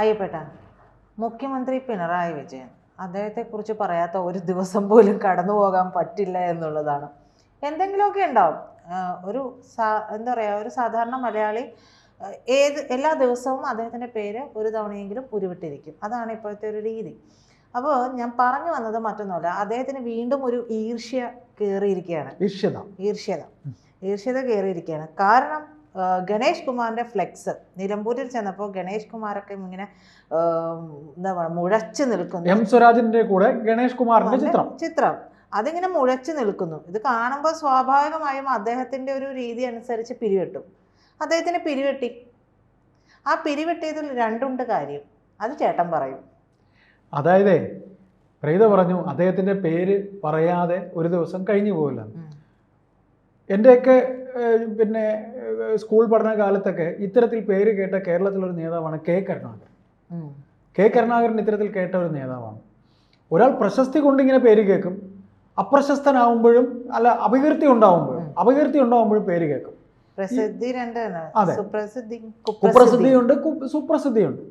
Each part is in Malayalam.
അയ്യപ്പെട്ട മുഖ്യമന്ത്രി പിണറായി വിജയൻ അദ്ദേഹത്തെക്കുറിച്ച് പറയാത്ത ഒരു ദിവസം പോലും കടന്നു പോകാൻ പറ്റില്ല എന്നുള്ളതാണ്. എന്തെങ്കിലുമൊക്കെ ഉണ്ടാവും. ഒരു സാ എന്താ പറയുക ഒരു സാധാരണ മലയാളി ഏത് എല്ലാ ദിവസവും അദ്ദേഹത്തിന്റെ പേര് ഒരു തവണയെങ്കിലും ഉരുവിട്ടിരിക്കും. അതാണ് ഇപ്പോഴത്തെ ഒരു രീതി. അപ്പോൾ ഞാൻ പറഞ്ഞു വന്നത് മറ്റൊന്നുമല്ല അദ്ദേഹത്തിന് വീണ്ടും ഒരു ഈർഷ്യ കയറിയിരിക്കുകയാണ് ഈർഷ്യത. ഈർഷ്യത. ഈർഷ്യത കയറിയിരിക്കുകയാണ് കാരണം ഗണേഷ് കുമാറിന്റെ ഫ്ലെക്സ്. നിലമ്പൂരിൽ ചെന്നപ്പോൾ ഗണേഷ് കുമാറൊക്കെ ഇങ്ങനെ എന്താ പറയുക മുഴച്ചു നിൽക്കുന്നു. എം സ്വരാജിന്റെ കൂടെ ഗണേഷ് കുമാറിന്റെ ചിത്രം. ചിത്രം. അതിങ്ങനെ മുഴച്ചു നിൽക്കുന്നു. ഇത് കാണുമ്പോൾ സ്വാഭാവികമായും അദ്ദേഹത്തിന്റെ ഒരു രീതി അനുസരിച്ച് പിരിവെട്ടും. അദ്ദേഹത്തിന് പിരിവെട്ടി. ആ പിരിവെട്ടിയതിൽ രണ്ടുണ്ട് കാര്യം. അത് ചേട്ടൻ പറയും. അതായത് പ്രീത പറഞ്ഞു അദ്ദേഹത്തിന്റെ പേര് പറയാതെ ഒരു ദിവസം കഴിഞ്ഞു പോകില്ല. എന്റെയൊക്കെ പിന്നെ സ്കൂൾ പഠന കാലത്തൊക്കെ ഇത്തരത്തിൽ പേര് കേട്ട കേരളത്തിലൊരു നേതാവാണ് കെ കരുണാകരൻ. കെ കരുണാകരൻ ഇത്തരത്തിൽ കേട്ട ഒരു നേതാവാണ്. ഒരാൾ പ്രശസ്തി കൊണ്ടിങ്ങനെ പേര് കേൾക്കും. അപ്രശസ്തനാവുമ്പോഴും അല്ല അപകീർത്തി ഉണ്ടാവുമ്പോഴും. അപകീർത്തി ഉണ്ടാവുമ്പോഴും പേര് കേൾക്കും. പ്രസിദ്ധി കുപ്രസിദ്ധിയുണ്ട് സുപ്രസിദ്ധിയുണ്ട്.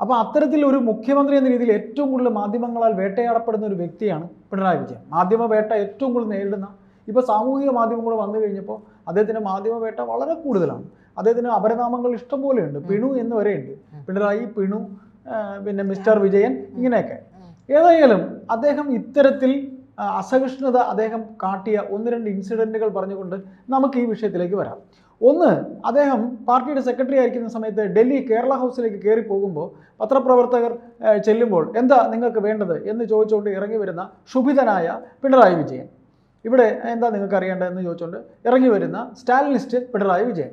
അപ്പോൾ അത്തരത്തിൽ ഒരു മുഖ്യമന്ത്രി എന്ന രീതിയിൽ ഏറ്റവും കൂടുതൽ മാധ്യമങ്ങളാൽ വേട്ടയാടപ്പെടുന്ന ഒരു വ്യക്തിയാണ് പിണറായി വിജയൻ. മാധ്യമ വേട്ട ഏറ്റവും കൂടുതൽ നേരിടുന്ന ഇപ്പോൾ സാമൂഹിക മാധ്യമങ്ങൾ വന്നു കഴിഞ്ഞപ്പോൾ അദ്ദേഹത്തിന്റെ മാധ്യമ വേട്ട വളരെ കൂടുതലാണ്. അദ്ദേഹത്തിന് അപരനാമങ്ങൾ ഇഷ്ടംപോലെയുണ്ട് പിണു എന്ന് വരെയുണ്ട് പിണറായി പിണു പിന്നെ മിസ്റ്റർ വിജയൻ ഇങ്ങനെയൊക്കെ. ഏതായാലും അദ്ദേഹം ഇത്തരത്തിൽ അസഹിഷ്ണുത അദ്ദേഹം കാട്ടിയ ഒന്ന് രണ്ട് ഇൻസിഡന്റുകൾ പറഞ്ഞുകൊണ്ട് നമുക്ക് ഈ വിഷയത്തിലേക്ക് വരാം. ഒന്ന് അദ്ദേഹം പാർട്ടിയുടെ സെക്രട്ടറി ആയിരിക്കുന്ന സമയത്ത് ഡൽഹി കേരള ഹൗസിലേക്ക് കയറി പോകുമ്പോൾ പത്രപ്രവർത്തകർ ചെല്ലുമ്പോൾ എന്താ നിങ്ങൾക്ക് വേണ്ടത് എന്ന് ചോദിച്ചുകൊണ്ട് ഇറങ്ങി വരുന്ന ക്ഷുഭിതനായ പിണറായി വിജയൻ. ഇവിടെ എന്താ നിങ്ങൾക്ക് അറിയേണ്ടതെന്ന് ചോദിച്ചുകൊണ്ട് ഇറങ്ങി വരുന്ന സ്റ്റാലിനിസ്റ്റ് പിണറായി വിജയൻ.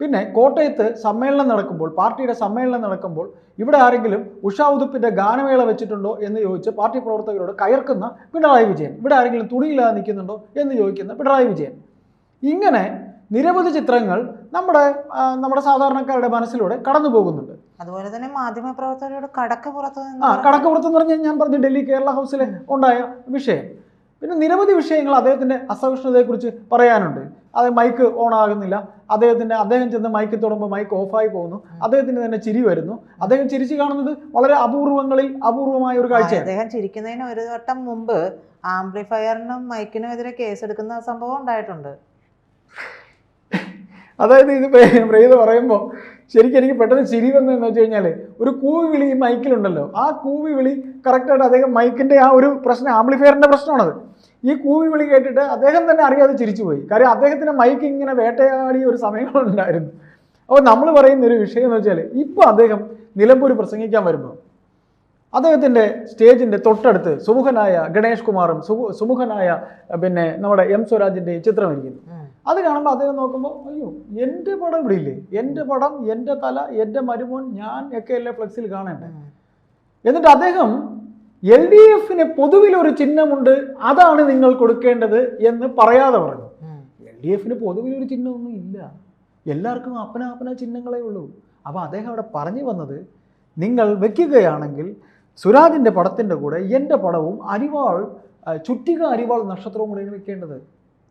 പിന്നെ കോട്ടയത്ത് സമ്മേളനം നടക്കുമ്പോൾ പാർട്ടിയുടെ സമ്മേളനം നടക്കുമ്പോൾ ഇവിടെ ആരെങ്കിലും ഉഷാ ഉതുപ്പിന്റെ ഗാനമേള വെച്ചിട്ടുണ്ടോ എന്ന് ചോദിച്ച് പാർട്ടി പ്രവർത്തകരോട് കയർക്കുന്ന പിണറായി വിജയൻ. ഇവിടെ ആരെങ്കിലും തുണിയില്ലാതെ നിൽക്കുന്നുണ്ടോ എന്ന് ചോദിക്കുന്ന പിണറായി വിജയൻ. ഇങ്ങനെ നിരവധി ചിത്രങ്ങൾ നമ്മുടെ നമ്മുടെ സാധാരണക്കാരുടെ മനസ്സിലൂടെ കടന്നു പോകുന്നുണ്ട്. അതുപോലെ തന്നെ മാധ്യമ പ്രവർത്തകരോട് കടക്കപ്പുറത്ത് ആ കടക്കപ്പുറത്ത് എന്ന് പറഞ്ഞാൽ ഞാൻ പറഞ്ഞു ഡൽഹി കേരള ഹൗസിലെ ഉണ്ടായ വിഷയം. പിന്നെ നിരവധി വിഷയങ്ങൾ അദ്ദേഹത്തിന്റെ അസഹിഷ്ണുതയെക്കുറിച്ച് പറയാനുണ്ട്. അത് മൈക്ക് ഓൺ ആകുന്നില്ല. അദ്ദേഹത്തിന്റെ അദ്ദേഹം ചെന്ന് മൈക്ക് തൊടുമ്പോൾ മൈക്ക് ഓഫായി പോകുന്നു. അദ്ദേഹത്തിന് തന്നെ ചിരി വരുന്നു. അദ്ദേഹം ചിരിച്ചു കാണുന്നത് വളരെ അപൂർവങ്ങളിൽ അപൂർവമായ ഒരു കാഴ്ച അദ്ദേഹം ചിരിക്കുന്നതിന് ഒരു വട്ടം മുമ്പ് ആംപ്ലിഫയറിനും മൈക്കിനും എതിരെ കേസെടുക്കുന്ന സംഭവം ഉണ്ടായിട്ടുണ്ട്. അതായത് ഇത് പ്രേത പറയുമ്പോൾ ശരിക്കും എനിക്ക് പെട്ടെന്ന് ചിരി വന്നതെന്ന് വെച്ച് കഴിഞ്ഞാൽ ഒരു കൂവി വിളി ഈ മൈക്കിലുണ്ടല്ലോ. ആ കൂവി വിളി കറക്റ്റായിട്ട് അദ്ദേഹം മൈക്കിന്റെ ആ ഒരു പ്രശ്നം ആംപ്ലിഫയറിന്റെ പ്രശ്നമാണത്. ഈ കൂവി വിളി കേട്ടിട്ട് അദ്ദേഹം തന്നെ അറിയാതെ ചിരിച്ചുപോയി. കാര്യം അദ്ദേഹത്തിന് മൈക്ക് ഇങ്ങനെ വേട്ടയാടിയ ഒരു സമയങ്ങളുണ്ടായിരുന്നു. അപ്പോൾ നമ്മൾ പറയുന്ന ഒരു വിഷയം എന്ന് വെച്ചാൽ ഇപ്പോൾ അദ്ദേഹം നിലമ്പൂർ പ്രസംഗിക്കാൻ വരുമ്പോൾ അദ്ദേഹത്തിന്റെ സ്റ്റേജിന്റെ തൊട്ടടുത്ത് സുമുഖനായ ഗണേഷ് കുമാറും സുമു- സുമുഖനായ പിന്നെ നമ്മുടെ എം സ്വരാജിന്റെയും ചിത്രം ഇരിക്കുന്നു. അത് കാണുമ്പോൾ അദ്ദേഹം നോക്കുമ്പോൾ അയ്യോ എന്റെ പടം ഇവിടെ ഇല്ലേ? എന്റെ പടം എന്റെ തല എന്റെ മരുമോൻ ഞാൻ ഒക്കെ അല്ലേ ഫ്ലെക്സിൽ കാണേണ്ടത് എന്നിട്ട് അദ്ദേഹം എൽ ഡി എഫിന് പൊതുവിൽ ഒരു ചിഹ്നമുണ്ട് അതാണ് നിങ്ങൾ കൊടുക്കേണ്ടത് എന്ന് പറയാതെ പറഞ്ഞു. എൽ ഡി എഫിന് പൊതുവിൽ ഒരു ചിഹ്നമൊന്നും ഇല്ല. എല്ലാവർക്കും അപ്പന അപ്പന ചിഹ്നങ്ങളേ ഉള്ളൂ. അപ്പോൾ അദ്ദേഹം അവിടെ പറഞ്ഞു വന്നത് നിങ്ങൾ വെക്കുകയാണെങ്കിൽ സുരാജിന്റെ പടത്തിന്റെ കൂടെ എന്റെ പടവും അരിവാൾ ചുറ്റിക അരിവാൾ നക്ഷത്രവും കൂടെയാണ് വെക്കേണ്ടത്.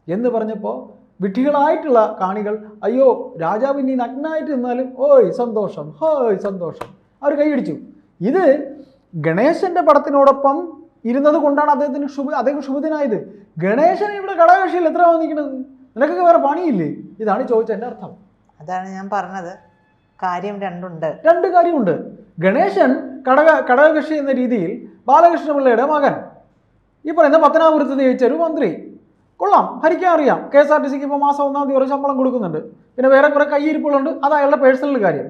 എന്ന് പറഞ്ഞപ്പോൾ വിഡ്ഢികളായിട്ടുള്ള കാണികൾ അയ്യോ രാജാവ് ഇനി നഗ്നായിട്ട് നിന്നാലും ഓയ് സന്തോഷം ഹോയ് സന്തോഷം. അവർ കൈയടിച്ചു. ഇത് ഗണേശന്റെ പടത്തിനോടൊപ്പം ഇരുന്നത് കൊണ്ടാണ് അദ്ദേഹത്തിന് ശുഭ അദ്ദേഹം ശുഭത്തിനായത് ഗണേശൻ ഇവിടെ ഘടകകക്ഷിയിൽ എത്ര വന്നിരിക്കുന്നത്? നിനക്കൊക്കെ വേറെ പണിയില്ലേ? ഇതാണ് ചോദിച്ചതിന്റെ അർത്ഥം. അതാണ് ഞാൻ പറഞ്ഞത്. കാര്യം രണ്ടുണ്ട്. രണ്ട് കാര്യമുണ്ട്. ഗണേശൻ ഘടക ഘടകകക്ഷി എന്ന രീതിയിൽ ബാലകൃഷ്ണപിള്ളയുടെ മകൻ. ഈ പറയുന്ന പത്തനാപുരത്ത് ജയിച്ച ഒരു മന്ത്രി. കൊള്ളാം ഭരിക്കാൻ അറിയാം. കെ എസ് ആർ ടി സിക്ക് ഇപ്പോൾ മാസം ഒന്നാം തീയതി ഒരു ശമ്പളം കൊടുക്കുന്നുണ്ട്. പിന്നെ വേറെ കുറേ കയ്യിരിപ്പുകളുണ്ട്. അത് അയാളുടെ പേഴ്സണൽ കാര്യം.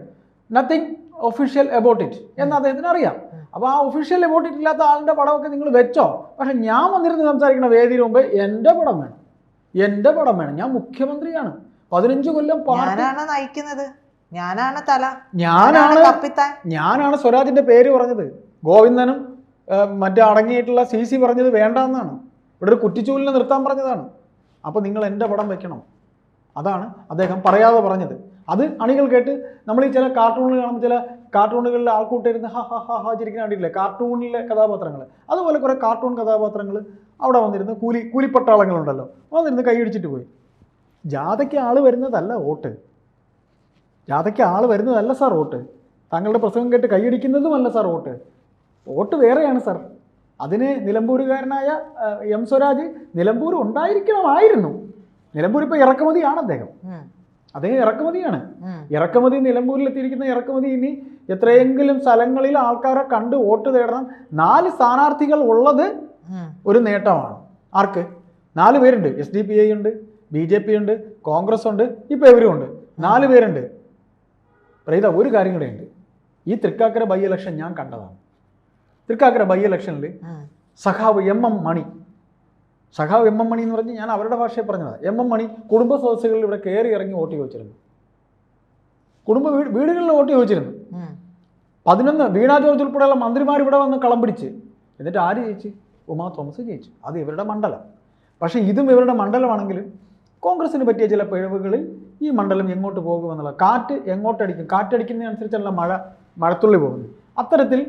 നത്തിങ് ഒഫീഷ്യൽ അബൌട്ട് ഇറ്റ് എന്ന് അദ്ദേഹത്തിന് അറിയാം. അപ്പോൾ ആ ഒഫീഷ്യൽ അബൌട്ട് ഇറ്റ് ഇല്ലാത്ത ആളുടെ പടമൊക്കെ നിങ്ങൾ വെച്ചോ. പക്ഷെ ഞാൻ വന്നിരുന്ന് സംസാരിക്കുന്ന വേദിയിൽ മുമ്പ് എന്റെ പടം വേണം. എന്റെ പടം വേണം. ഞാൻ മുഖ്യമന്ത്രിയാണ്. പതിനഞ്ച് കൊല്ലം ഞാനാണ് നയിക്കുന്നത്. ഞാനാണ് തല. ഞാനാണ് ഞാനാണ് സ്വരാജിന്റെ പേര് പറഞ്ഞത്. ഗോവിന്ദനും മറ്റേ അടങ്ങിയിട്ടുള്ള സി സി പറഞ്ഞത് വേണ്ട എന്നാണ് ഇവിടെ ഒരു കുറ്റിച്ചൂലിനെ നിർത്താൻ പറഞ്ഞതാണ്. അപ്പോൾ നിങ്ങൾ എന്റെ പടം വെക്കണം. അതാണ് അദ്ദേഹം പറയാതെ പറഞ്ഞത്. അത് അണികൾ കേട്ട് നമ്മൾ ഈ ചില കാർട്ടൂണുകൾ കാണുമ്പോൾ ചില കാർട്ടൂണുകളിൽ ആൾക്കൂട്ടിരുന്ന് ഹാ ഹാ ഹാ ചിരിക്കുന്ന കണ്ടിട്ടില്ലേ? കാർട്ടൂണിലെ കഥാപാത്രങ്ങൾ അതുപോലെ കുറേ കാർട്ടൂൺ കഥാപാത്രങ്ങൾ അവിടെ വന്നിരുന്ന് കൂലി കൂലിപ്പട്ടാളങ്ങളുണ്ടല്ലോ. വന്നിരുന്ന് കൈയടിച്ചിട്ട് പോയി. ജാഥയ്ക്ക് ആൾ വരുന്നതല്ല വോട്ട്. ജാഥയ്ക്ക് ആൾ വരുന്നതല്ല സാർ വോട്ട്. താങ്കളുടെ പ്രസംഗം കേട്ട് കൈയടിക്കുന്നതുമല്ല സാർ വോട്ട്. വോട്ട് വേറെയാണ് സാർ. അതിന് നിലമ്പൂരുകാരനായ എം സ്വരാജ് നിലമ്പൂർ ഉണ്ടായിരിക്കണമായിരുന്നു. നിലമ്പൂർ ഇപ്പോൾ ഇറക്കുമതിയാണ് അദ്ദേഹം. അദ്ദേഹം ഇറക്കുമതിയാണ്. ഇറക്കുമതി നിലമ്പൂരിൽ നിലമ്പൂരിലെത്തിയിരിക്കുന്ന ഇറക്കുമതി ഇനി എത്രയെങ്കിലും സ്ഥലങ്ങളിൽ ആൾക്കാരെ കണ്ട് വോട്ട് തേടണം. നാല് സ്ഥാനാർത്ഥികൾ ഉള്ളത് ഒരു നേട്ടമാണ്. ആർക്ക്? നാല് പേരുണ്ട്. എസ് ഡി പി ഐ ഉണ്ട് ബി ജെ പി ഉണ്ട് കോൺഗ്രസ് ഉണ്ട് ഇപ്പോൾ ഇവരും ഉണ്ട്. നാല് പേരുണ്ട്. പ്രീത ഒരു കാര്യം കൂടെ ഉണ്ട്. ഈ തൃക്കാക്കര ബൈ ഇലക്ഷൻ ഞാൻ കണ്ടതാണ്. തൃക്കാക്കര ബൈ ഇലക്ഷനിൽ. സഖാവ് എം എം മണി. സഖാവ് എം എം മണി എന്ന് പറഞ്ഞ് ഞാൻ അവരുടെ ഭാഷയെ പറഞ്ഞതാണ് എം എം മണി കുടുംബ സദസ്സുകളിൽ ഇവിടെ കയറി ഇറങ്ങി വോട്ട് ചോദിച്ചിരുന്നു. കുടുംബ വീട് വീടുകളിൽ വോട്ട് ചോദിച്ചിരുന്നു. പതിനൊന്ന് വീണ ജോർജ് ഉൾപ്പെടെയുള്ള മന്ത്രിമാർ ഇവിടെ വന്ന് കളം പിടിച്ച് എന്നിട്ട് ആര് ജയിച്ചു? ഉമാ തോമസ് ജയിച്ചു. അത് ഇവരുടെ മണ്ഡലം. പക്ഷേ ഇതും ഇവരുടെ മണ്ഡലമാണെങ്കിലും കോൺഗ്രസിന് പറ്റിയ ചില പിഴവുകളിൽ ഈ മണ്ഡലം എങ്ങോട്ട് പോകുമെന്നുള്ള കാറ്റ് എങ്ങോട്ടടിക്കും? കാറ്റടിക്കുന്നതിനനുസരിച്ചുള്ള മഴ മഴത്തുള്ളി പോകുന്നത്. അത്തരത്തിൽ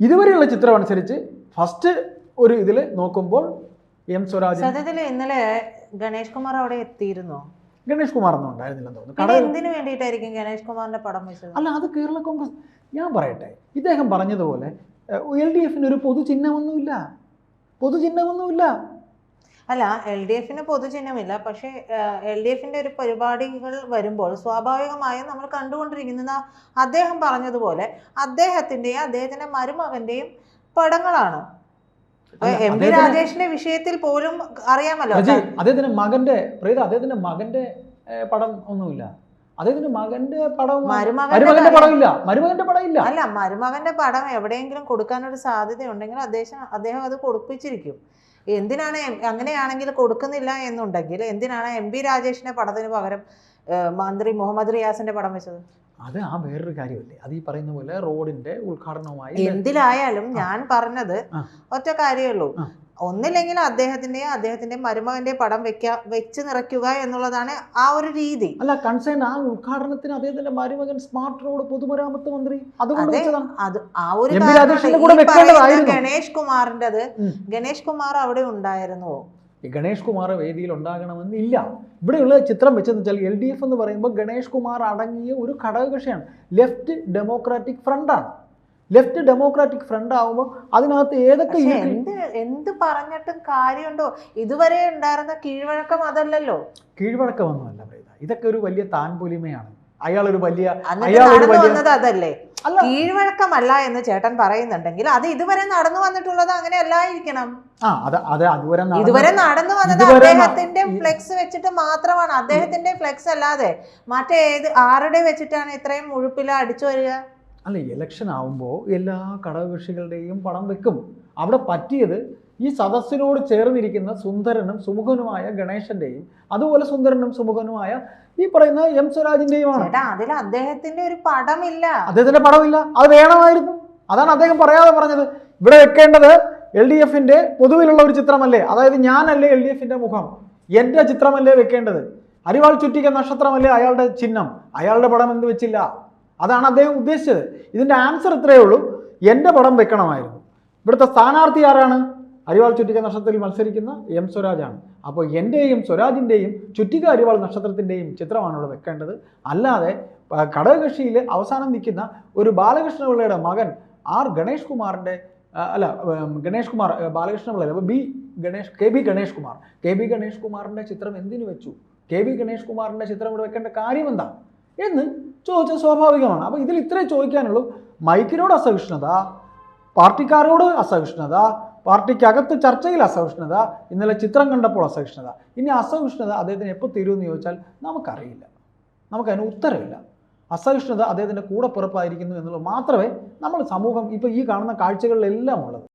ഇതുവരെയുള്ള ചിത്രം അനുസരിച്ച് ഫസ്റ്റ് ഒരു ഇതിൽ നോക്കുമ്പോൾ എം സ്വരാജ് സത്യത്തിൽ ഇന്നലെ ഗണേഷ് കുമാർ അവിടെ എത്തിയിരുന്നോ? ഗണേഷ് കുമാർ ഒന്നും ഉണ്ടായിരുന്നില്ലെന്ന് തോന്നുന്നു. എന്തിനു വേണ്ടിയിട്ടായിരിക്കും ഗണേഷ് കുമാറിന്റെ പടം വെച്ചത്? അല്ല അത് കേരള കോൺഗ്രസ് ഞാൻ പറയട്ടെ ഇദ്ദേഹം പറഞ്ഞതുപോലെ എൽ ഡി എഫിന് ഒരു പൊതുചിഹ്നമൊന്നുമില്ല. പൊതുചിഹ്നമൊന്നുമില്ല. അല്ല എൽ ഡി എഫിന് പൊതുചിഹ്നമില്ല. പക്ഷേ എൽ ഡി എഫിന്റെ ഒരു പരിപാടികൾ വരുമ്പോൾ സ്വാഭാവികമായും നമ്മൾ കണ്ടുകൊണ്ടിരിക്കുന്നത് അദ്ദേഹം പറഞ്ഞതുപോലെ അദ്ദേഹത്തിന്റെയും അദ്ദേഹത്തിന്റെ മരുമകന്റെയും പടങ്ങളാണ്. എം പി രാജേഷിന്റെ വിഷയത്തിൽ പോലും അറിയാമല്ലോ അദ്ദേഹത്തിന്റെ മകന്റെ പ്രീത അദ്ദേഹത്തിന്റെ മകന്റെ പടം ഒന്നുമില്ല. അദ്ദേഹത്തിന്റെ മകന്റെ പടം മരുമകന്റെ മരുമകന്റെ കാര്യം- പടം മരുമകന്റെ പടം അല്ല മരുമകന്റെ പടം എവിടെയെങ്കിലും കൊടുക്കാനൊരു സാധ്യതയുണ്ടെങ്കിൽ അദ്ദേഹം അദ്ദേഹം അത് കൊടുപ്പിച്ചിരിക്കും. എന്തിനാണ് അങ്ങനെയാണെങ്കിൽ കൊടുക്കുന്നില്ല എന്നുണ്ടെങ്കിൽ എന്തിനാണ് എം പി രാജേഷിന്റെ പടത്തിന് പകരം മന്ത്രി മുഹമ്മദ് റിയാസിന്റെ പടം വെച്ചത് അത് ആ വേറൊരു കാര്യമല്ലേ അത് ഈ പറയുന്ന പോലെ റോഡിന്റെ ഉദ്ഘാടനവുമായി എന്തിലായാലും ഞാൻ പറഞ്ഞത്. ഒറ്റ കാര്യമുള്ളൂ. ഒന്നില്ലെങ്കിൽ അദ്ദേഹത്തിന്റെയും അദ്ദേഹത്തിന്റെ മരുമകന്റെ പടം വെക്ക വെച്ച് നിറയ്ക്കുക എന്നുള്ളതാണ് ആ ഒരു രീതി. അല്ല കൺസേൺ ആ ഉദ്ഘാടനത്തിന് അദ്ദേഹത്തിന്റെ മരുമകൻ സ്മാർട്ട് റോഡ് പൊതുമരാമത്ത് മന്ത്രി അത് ആ ഒരു. ഗണേഷ് കുമാർ അവിടെ ഉണ്ടായിരുന്നുവോ ഗണേഷ് കുമാർ വേദിയിൽ ഉണ്ടാകണമെന്ന് ഇല്ല. ഇവിടെയുള്ള ചിത്രം വെച്ചെന്ന് വെച്ചാൽ എൽ ഡി എഫ് എന്ന് പറയുമ്പോൾ ഗണേഷ് കുമാർ അടങ്ങിയ ഒരു ഘടകകക്ഷിയാണ്. ലെഫ്റ്റ് ഡെമോക്രാറ്റിക് ഫ്രണ്ടാണ് ലെഫ്റ്റ് ഡെമോക്രാറ്റിക് ഫ്രണ്ട് ആകുമ്പോൾ അതിനകത്ത് ഏതൊക്കെ എന്ത് എന്ത് പറഞ്ഞിട്ടും കാര്യമുണ്ടോ? ഇതുവരെ ഉണ്ടായിരുന്ന കീഴ്വഴക്കം അതല്ലല്ലോ. കീഴ്വഴക്കമൊന്നുമല്ല പ്രീത. ഇതൊക്കെ ഒരു വലിയ താൻപൊലിമയാണ്. അയാൾ ഒരു വലിയ അയാൾ ഒരു വലിയ വന്നത് അതല്ലേ? കീഴ്വഴക്കമല്ല എന്ന് ചേട്ടൻ പറയുന്നുണ്ടെങ്കിൽ അത് ഇതുവരെ നടന്നു വന്നിട്ടുള്ളത് അങ്ങനെ അല്ലായിരിക്കണം. ആ അത് അത് അതുവരെ ഇതുവരെ നടന്നു വന്നത് അദ്ദേഹത്തിന്റെ ഫ്ലെക്സ് വെച്ചിട്ട് മാത്രമാണ്. അദ്ദേഹത്തിന്റെ ഫ്ലെക്സ് അല്ലാതെ മറ്റേത് ആരുടെ വെച്ചിട്ടാണ് ഇത്രയും മുഴുപ്പില അടിച്ചു വരിക? അല്ല ഇലക്ഷൻ ആവുമ്പോൾ എല്ലാ ഘടകകക്ഷികളുടെയും പണം വെക്കും. അവിടെ പറ്റിയത് ഈ സദസ്സിനോട് ചേർന്നിരിക്കുന്ന സുന്ദരനും സുമുഖനുമായ ഗണേശന്റെയും അതുപോലെ സുന്ദരനും സുമുഖനുമായ ഈ പറയുന്ന എം സ്വരാജിന്റെയുമാണ്. അതിൽ അദ്ദേഹത്തിന്റെ ഒരു പടമില്ല. അദ്ദേഹത്തിന്റെ പടമില്ല. അത് വേണമായിരുന്നു. അതാണ് അദ്ദേഹം പറയാതെ പറഞ്ഞത്. ഇവിടെ വെക്കേണ്ടത് എൽ ഡി എഫിന്റെ പൊതുവിലുള്ള ഒരു ചിത്രമല്ലേ? അതായത് ഞാനല്ലേ എൽ ഡി എഫിന്റെ മുഖം. എന്റെ ചിത്രമല്ലേ വെക്കേണ്ടത്? അരിവാൾ ചുറ്റിക്ക നക്ഷത്രമല്ലേ അയാളുടെ ചിഹ്നം? അയാളുടെ പടം എന്ത് വെച്ചില്ല? അതാണ് അദ്ദേഹം ഉദ്ദേശിച്ചത്. ഇതിന്റെ ആൻസർ ഇത്രയേ ഉള്ളൂ. എന്റെ പടം വെക്കണമായിരുന്നു. ഇവിടുത്തെ സ്ഥാനാർത്ഥി ആരാണ്? അരിവാൾ ചുറ്റിക നക്ഷത്രത്തിൽ മത്സരിക്കുന്ന എം സ്വരാജാണ്. അപ്പോൾ എന്റെയും സ്വരാജിന്റെയും ചുറ്റിക അരിവാൾ നക്ഷത്രത്തിന്റെയും ചിത്രമാണ് ഇവിടെ വെക്കേണ്ടത്. അല്ലാതെ ഘടകകക്ഷിയിൽ അവസാനം നിൽക്കുന്ന ഒരു ബാലകൃഷ്ണപിള്ളയുടെ മകൻ ആർ ഗണേഷ് കുമാറിന്റെ അല്ല ഗണേഷ് കുമാർ ബാലകൃഷ്ണപിള്ള അപ്പോൾ B Ganesh K B Ganesh Kumar. K B Ganesh കുമാറിന്റെ ചിത്രം എന്തിനു വെച്ചു? കെ ബി ഗണേഷ് കുമാറിന്റെ ചിത്രം ഇവിടെ വെക്കേണ്ട കാര്യം എന്താ? എന്ന് ചോദിച്ചാൽ സ്വാഭാവികമാണ്. അപ്പോൾ ഇതിൽ ഇത്രേ ചോദിക്കാനുള്ളൂ. മൈക്കിനോട് അസഹിഷ്ണുത പാർട്ടിക്കാരോട് അസഹിഷ്ണുത പാർട്ടിക്കകത്ത് ചർച്ചയിൽ അസഹിഷ്ണുത ഇന്നലെ ചിത്രം കണ്ടപ്പോൾ അസഹിഷ്ണുത. ഇനി അസഹിഷ്ണുത അദ്ദേഹത്തിന് എപ്പോൾ തീരുമെന്ന് ചോദിച്ചാൽ നമുക്കറിയില്ല. നമുക്കതിന് ഉത്തരവില്ല അസഹിഷ്ണുത അദ്ദേഹത്തിന്റെ കൂടെ പുറപ്പായിരിക്കുന്നു എന്നുള്ളത് മാത്രമേ നമ്മൾ സമൂഹം ഇപ്പോൾ ഈ കാണുന്ന കാഴ്ചകളിലെല്ലാം ഉള്ളത്.